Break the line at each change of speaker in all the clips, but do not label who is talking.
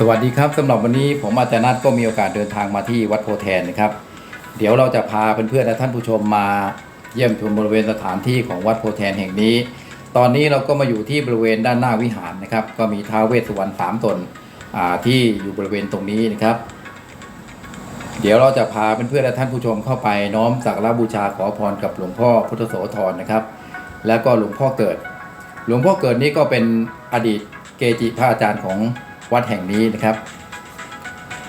สวัสดีครับสำหรับวันนี้ผมอาจารย์นัทก็มีโอกาสเดินทางมาที่วัดโพแทนนะครับ เดี๋ยวเราจะพาเพื่อนๆและท่านผู้ชมมาเยี่ยมชมบริเวณสถานที่ของวัดโพแทนแห่งนี้ ตอนนี้เราก็มาอยู่ที่บริเวณด้านหน้าวิหารนะครับ ก็มีท้าวเวสสุวรรณสามตนที่อยู่บริเวณตรงนี้นะครับ เดี๋ยวเราจะพาเพื่อนๆและท่านผู้ชมเข้าไปน้อมสักการะบูชาขอพรกับหลวงพ่อพุทธโสธรนะครับ แล้วก็หลวงพ่อเกิด หลวงพ่อเกิดนี้ก็เป็นอดีตเกจิพระอาจารย์ของ วัดแห่งนี้นะครับ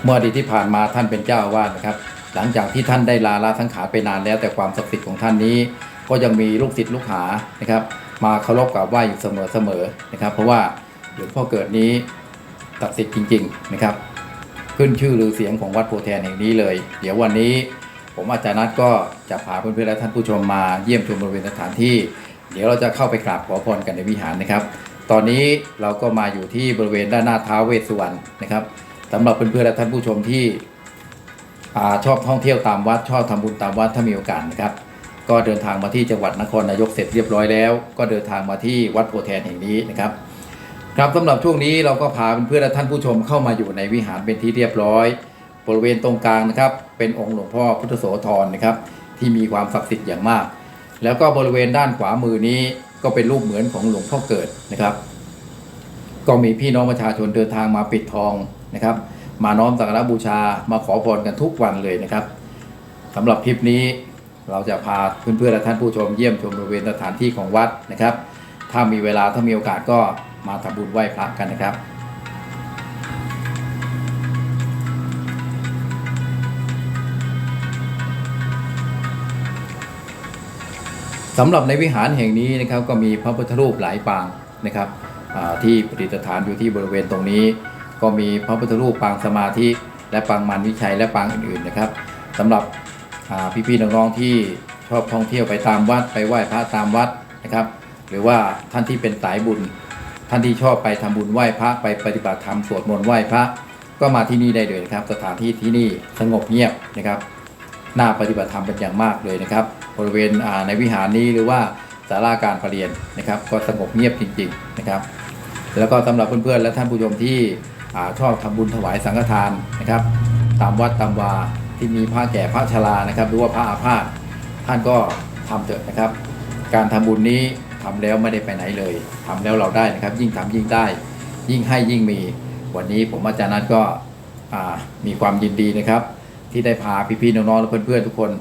เมื่ออดีตที่ผ่านมาท่านเป็นเจ้าอาวาสนะครับ หลังจากที่ท่านได้ลาลาสังขารไปนานแล้ว แต่ความศักดิ์สิทธิ์ของท่านนี้ ก็ยังมีลูกศิษย์ลูกหานะครับ มาเคารพกราบไหว้อยู่เสมอๆนะครับ เพราะว่าหลวงพ่อเกิดนี้ศักดิ์สิทธิ์จริง ๆนะครับ ขึ้นชื่อหรือเสียงของวัดโพแทนแห่งนี้เลย เดี๋ยววันนี้ผมอาจารย์นัทก็จะพาเพื่อนๆและท่านผู้ชมมาเยี่ยมชมบริเวณสถานที่ เดี๋ยวเราจะเข้าไปกราบขอพรกันในวิหารนะครับ ตอนนี้เราก็มาอยู่ที่บริเวณด้านหน้าท้าวเวสสุวรรณนะครับสำหรับเพื่อนๆและท่านผู้ชมที่อชอบท่องเที่ยวตามวัดชอบทำบุญตามวัดถ้ามีโอกาสนะครับ ก็เดินทางมาที่จังหวัดนครนายกเสร็จเรียบร้อยแล้ว ก็เดินทางมาที่วัดโพแทนแห่งนี้นะครับครับสำหรับช่วงนี้เราก็พาเพื่อนๆและท่านผู้ชมเข้ามาอยู่ในวิหารเป็นที่เรียบร้อย บริเวณตรงกลางนะครับ เป็นองค์หลวงพ่อพุทธโสธรนะครับ ที่มีความศักดิ์สิทธิ์อย่างมาก แล้วก็บริเวณด้านขวามือนี้ ก็เป็นรูปเหมือนของหลวงพ่อเกิดนะครับ ก็มีพี่น้องประชาชนเดินทางมาปิดทองนะครับ มาน้อมสักการะบูชามาขอพรกันทุกวันเลยนะครับสำหรับคลิปนี้เราจะพาเพื่อนๆและท่านผู้ชมเยี่ยมชมบริเวณสถานที่ของวัดนะครับ ถ้ามีเวลาถ้ามีโอกาสก็มาทำบุญไหว้พระกันนะครับ สำหรับในวิหารแห่งนี้นะครับก็มีพระพุทธรูปหลายปางนะครับที่ประดิษฐานอยู่ที่บริเวณตรงนี้ ก็มีพระพุทธรูปปางสมาธิ และปางมันวิชัยและปางอื่นๆนะครับสำหรับพี่ๆน้องๆที่ชอบท่องเที่ยวไปตามวัดไปไหว้พระตามวัดนะครับ หรือว่าท่านที่เป็นสายบุญ ท่านที่ชอบไปทำบุญไหว้พระไปปฏิบัติธรรมสวดมนต์ไหว้พระ ก็มาที่นี่ได้เลยนะครับ สถานที่ที่นี่สงบเงียบนะครับ น่าปฏิบัติธรรมเป็นอย่างมากเลยนะครับ บริเวณในวิหารนี้หรือว่าศาลาการประเรียนนะครับ ก็สงบเงียบจริง ๆนะครับ แล้วก็สำหรับเพื่อนๆและท่านผู้ชมที่ชอบทำบุญถวายสังฆทานนะครับ ตามวัดตามวาที่มีพระแก่พระชรานะครับ หรือว่าพระอาพาธท่านก็ทำเถอะนะครับ การทำบุญนี้ทำแล้วไม่ได้ไปไหนเลยทำแล้วเราได้นะครับ ยิ่งทำยิ่งได้ ยิ่งให้ยิ่งมี วันนี้ผมอาจารย์นัทก็มีความยินดีนะครับ ที่ได้พาพี่ๆน้องๆและเพื่อนๆทุกคน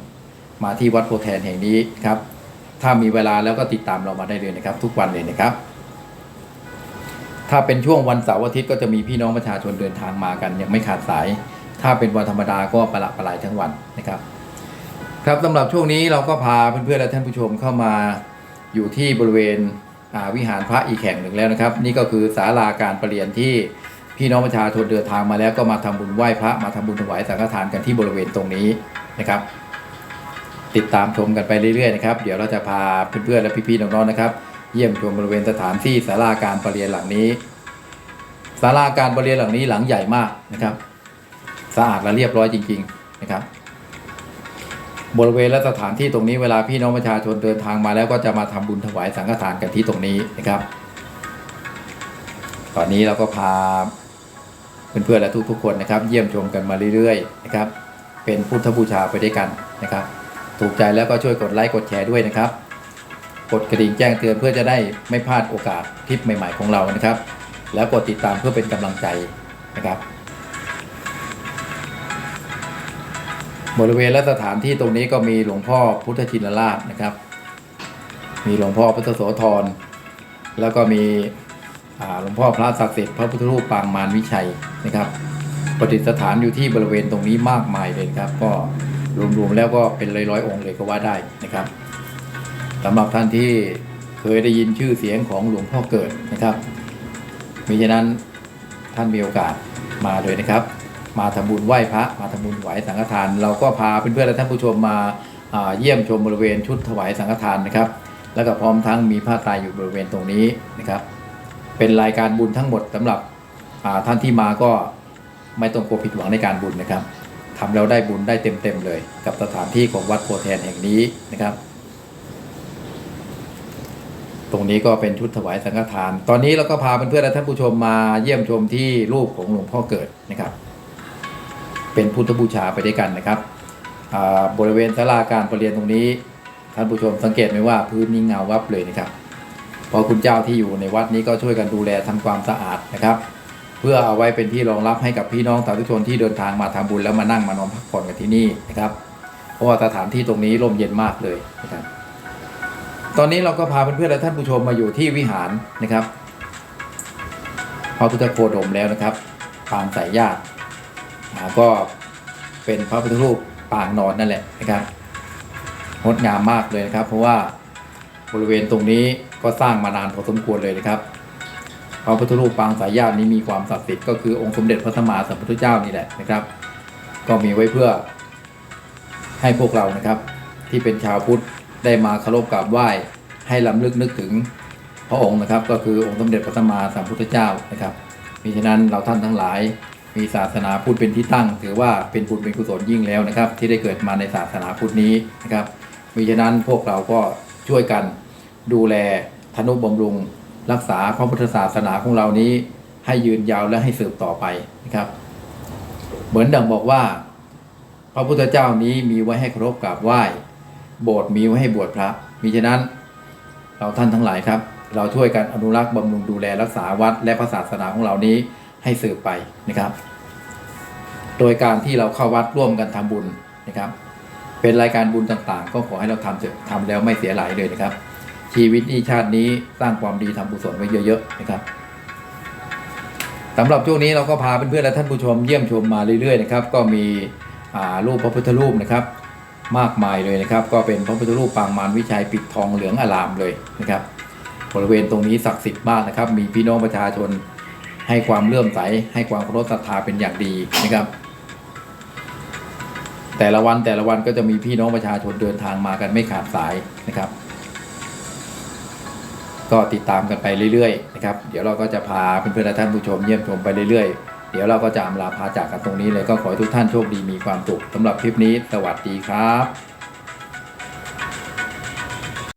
มาที่วัดโพแทนแห่งนี้ครับ ถ้ามีเวลาแล้วก็ติดตามเรามาได้เลยนะครับ ทุกวันเลยนะครับ ถ้าเป็นช่วงวันเสาร์อาทิตย์ก็จะมีพี่น้องประชาชนเดินทางมากันยังไม่ขาดสาย ถ้าเป็นวันธรรมดาก็ประหลาดประหลายทั้งวันนะครับ ครับสำหรับช่วงนี้เราก็พาเพื่อนๆและท่านผู้ชมเข้ามาอยู่ที่บริเวณวิหารพระอีกแห่งหนึ่งแล้วนะครับ นี่ก็คือศาลาการประเรียนที่ พี่น้องประชาชนเดินทางมาแล้วก็มาทำบุญไหว้พระมาทำบุญถวายสังฆทานกันที่บริเวณตรงนี้นะครับ ติดตามชมกันไปเรื่อยๆนะครับ เดี๋ยวเราจะพาเพื่อนๆและพี่ๆน้องๆนะครับ เยี่ยมชมบริเวณสถานที่ศาลาการประเรียนหลังนี้ศาลาการประเรียนหลังนี้หลังใหญ่มากนะครับสะอาดและเรียบร้อยจริง ๆนะครับ บริเวณและสถานที่ตรงนี้เวลาพี่น้องประชาชนเดินทางมาแล้วก็จะมาทำบุญถวายสังฆทานกันที่ตรงนี้นะครับ ตอนนี้เราก็พา เพื่อนๆและทุกๆคนนะครับ เยี่ยมชมกันมาเรื่อยๆนะครับเป็นพุทธบูชาไปด้วยกันนะครับ ถูกใจแล้วก็ช่วยกดไลค์กดแชร์ด้วยนะครับ กดกระดิ่งแจ้งเตือนเพื่อจะได้ไม่พลาดโอกาสทริปใหม่ๆของเรานะครับ แล้วกดติดตามเพื่อเป็นกำลังใจนะครับ บริเวณและสถานที่ตรงนี้ก็มีหลวงพ่อพุทธชินราชนะครับ มีหลวงพ่อพุทธโสธรแล้วก็มี หลวงพ่อพระศักดิ์สิทธิ์พระพุทธรูปปางมารวิชัยนะครับประดิษฐานอยู่ที่บริเวณตรงนี้มากมายเลยครับ ก็รวมๆแล้วก็เป็นร้อยๆองค์เลยก็ว่าได้นะครับสำหรับท่านที่เคยได้ยินชื่อเสียงของหลวงพ่อเกิดนะครับมิฉะนั้นท่านมีโอกาสมาเลยนะครับ มาทำบุญไหว้พระมาทำบุญถวสังฆทาน เราก็พาเพื่อนๆและท่านผู้ชมมาเยี่ยมชมบริเวณชุดถวายสังฆทานนะครับ แล้วก็พร้อมทั้งมีผ้าไตรอยู่บริเวณตรงนี้นะครับ เป็นรายการบุญทั้งหมดสำหรับท่านที่มาก็ไม่ต้องกลัวผิดหวังในการบุญนะครับทำแล้วได้บุญได้เต็มๆเลย กับสถานที่ของวัดโพแทนแห่งนี้นะครับ ตรงนี้ก็เป็นชุดถวายสังฆทาน ตอนนี้เราก็พาเพื่อนๆและท่านผู้ชมมาเยี่ยมชมที่รูปของหลวงพ่อเกิดนะครับ เป็นพุทธบูชาไปด้วยกันนะครับบริเวณศาลาการประเรียนตรงนี้ ท่านผู้ชมสังเกตไหมว่าพื้นนี้เงาวับเลยนะครับ พอคุณเจ้าที่อยู่ในวัดนี้ก็ช่วยกันดูแลทำความสะอาดนะครับ เพื่อเอาไว้เป็นที่รองรับให้กับพี่น้องสาธุชนที่เดินทางมาทำบุญแล้วมานั่งมานอนพักผ่อนกันที่นี่นะครับ เพราะว่าสถานที่ตรงนี้ร่มเย็นมากเลยนะครับ ตอนนี้เราก็พาเพื่อนๆและท่านผู้ชมมาอยู่ที่วิหารนะครับพระพุทธโคดมแล้วนะครับ ปางสายญาติก็เป็นพระพุทธรูปปางนอนนั่นแหละนะครับงดงามมากเลยนะครับ เพราะว่าบริเวณตรงนี้ ก็สร้างมานานพอสมควรเลยนะครับพระพุทธรูปปางสายญาตินี้มีความศักดิ์สิทธิ์ก็คือองค์สมเด็จพระสัมมาสัมพุทธเจ้านี่แหละนะครับ ก็มีไว้เพื่อให้พวกเรานะครับ ที่เป็นชาวพุทธได้มาเคารพกราบไหว้ให้ลำลึกนึกถึงพระองค์นะครับ ก็คือองค์สมเด็จพระสัมมาสัมพุทธเจ้านะครับมิฉะนั้นเราท่านทั้งหลาย มีศาสนาพุทธเป็นที่ตั้ง ถือว่าเป็นบุญเป็นกุศลยิ่งแล้วนะครับ ที่ได้เกิดมาในศาสนาพุทธนี้นะครับมิฉะนั้นพวกเราก็ช่วยกัน ดูแลธนุบำรุง รักษาพระพุทธศาสนาของเรานี้ ให้ยืนยาวและให้สืบต่อไปนะครับ เหมือนดังบอกว่า พระพุทธเจ้านี้มีไว้ให้เคารพกราบไหว้ โบสถ์มีไว้ให้บวชพระ มิฉะนั้น เราท่านทั้งหลายครับ เราช่วยกันอนุรักษ์บำรุงดูแลรักษาวัดและพระศาสนาของเรานี้ให้สืบไปนะครับ โดยการที่เราเข้าวัดร่วมกันทำบุญนะครับ เป็นรายการบุญต่างๆ ก็ขอให้เราทำเถอะทำแล้วไม่เสียหลายเลยนะครับ ชีวิตนี้ชาตินี้สร้างความดีทำกุศลไว้เยอะๆนะครับสำหรับช่วงนี้เราก็พาเพื่อนๆและท่านผู้ชมเยี่ยมชมมาเรื่อยๆนะครับก็มีรูปพระพุทธรูปนะครับ มากมายเลยนะครับ ก็เป็นพระพุทธรูปปางมารวิชัยปิดทองเหลืองอลามเลยนะครับ บริเวณตรงนี้ศักดิ์สิทธิ์มากนะครับ มีพี่น้องประชาชนให้ความเลื่อมใส ให้ความเคารพศรัทธาเป็นอย่างดีนะครับ แต่ละวันแต่ละวันก็จะมีพี่น้องประชาชนเดินทางมากันไม่ขาดสายนะครับ ก็ติดตามกันไปเรื่อยๆนะครับเดี๋ยวเราก็จะพาเพื่อนๆและท่านผู้ชมเยี่ยมชมไปเรื่อยๆ เดี๋ยวเราก็จะอำลาพาจากกันตรงนี้เลยก็ขอให้ทุกท่านโชคดีมีความสุขสำหรับคลิปนี้ สวัสดีครับ